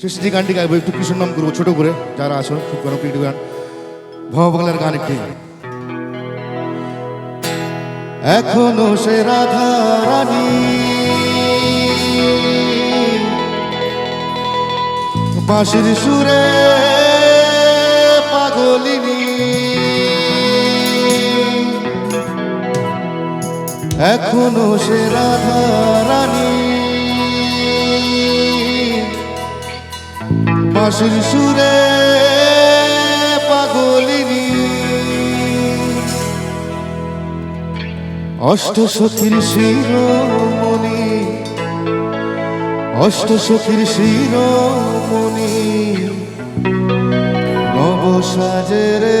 শেষ যে গানটি গাইবো একটু কৃষ্ণ নাম করব, ছোট করে, যারা আছো, খুব জনপ্রিয় গান ভব বাংলার গান একটি। এখনও সে রাধা রানী। বাঁশির সুরে পাগলিনী। এখনও সে রাধা রানী। বাঁশির সুরে পাগলিনী। অষ্ট সখীর শিরোমণি অষ্ট সখীর শিরোমণি নব সাজরে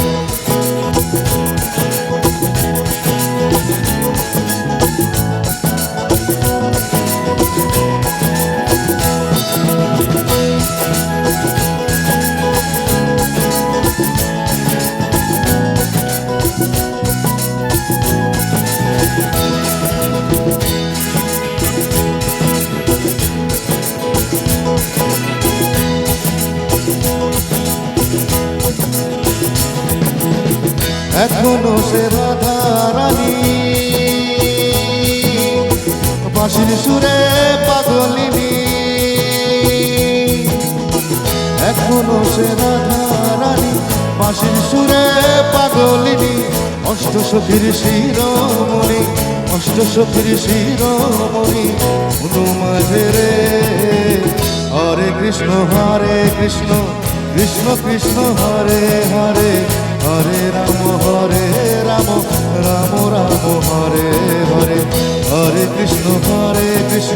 এখনও সে রাধা রানী। সুরে পাগলিনী। এখনও সে রাধা রানী সুরে পাগলিনী। অষ্ট সখীর শিরোমণি অষ্ট সখীর শিরোমণি মাঝে রে হরে কৃষ্ণ হরে কৃষ্ণ কৃষ্ণ কৃষ্ণ, হরে হরে।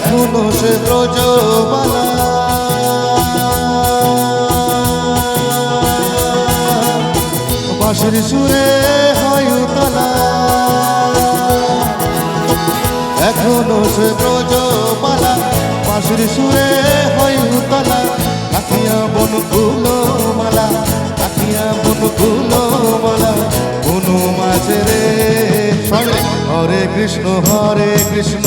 এখনও সে ব্রজবালা বাঁশির সুরে হয় উতলা। এখনও সে ব্রজবালা বাঁশির সুরে হয় উতলা। কাকিয়া বন কুলো মালা কাকিয়া বন কুলো মালা বনু মাঝে রে হরে কৃষ্ণ হরে কৃষ্ণ।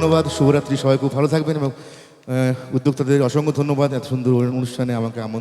ধন্যবাদ, শুভরাত্রি, সবাই খুব ভালো থাকবেন এবং উদ্যোক্তাদের অসংখ্য ধন্যবাদ। এত সুন্দর অনুষ্ঠানে আমাকে আমন্ত্রণ